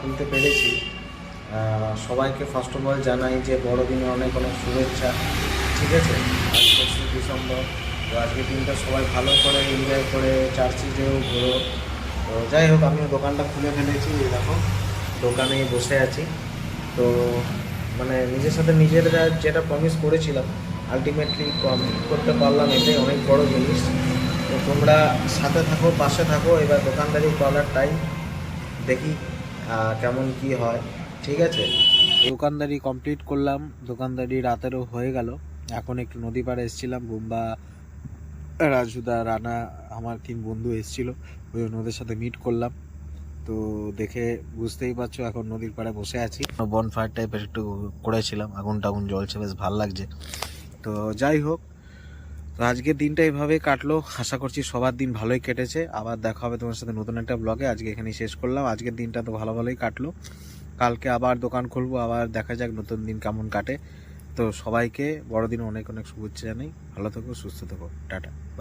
করতে পেরেছি। সবাইকে ফার্স্ট অফ অল জানাই যে বড়দিনে অনেক অনেক শুভেচ্ছা, ঠিক আছে? আজ পঁচিশে ডিসেম্বর, তো আজকের দিনটা সবাই ভালো করে এনজয় করে চার্চে যেও ঘোরো। তো যাই হোক, আমিও দোকানটা খুলে ফেলেছি দেখো, দোকানে বসে আছি। তো মানে নিজের সাথে নিজেরা যেটা প্রমিস করেছিলাম আলটিমেটলি কমপ্লিট করতে পারলাম, এটাই অনেক বড় জিনিস। তো তোমরা সাথে থাকো, পাশে থাকো, এবার দোকানদারি টাইম দেখি কেমন কি হয়। ঠিক আছে? দোকানদারি কমপ্লিট করলাম। দোকানদারি রাতেরও হয়ে গেল। এখন একটু নদী পাড়ে এসেছিলাম। বুম্বা রাজুদা রানা আমার তিন বন্ধু এসেছিল। ওই জন্য ওদের সাথে মিট করলাম। তো দেখে বুঝতেই পারছ, এখন নদীর পাড়ে বসে আছি। বন ফায়ার টাইপের একটু করেছিলাম। আগুন টাগুন জ্বলছে, বেশ ভালো লাগছে। তো যাই হোক আজকের দিনটা এইভাবেই কাটলো। আশা করছি সবার দিন ভালোই কেটেছে। আবার দেখা হবে তোমার সাথে নতুন একটা ব্লগে আজকে এখানেই শেষ করলাম। আজকের দিনটা তো ভালো ভালোই কাটলো। কালকে আবার দোকান খুলবো, আবার দেখা যাক নতুন দিন কেমন কাটে। তো সবাইকে বড়দিন অনেক অনেক শুভেচ্ছা জানাই। ভালো থেকো, সুস্থ থেকো। Tata bye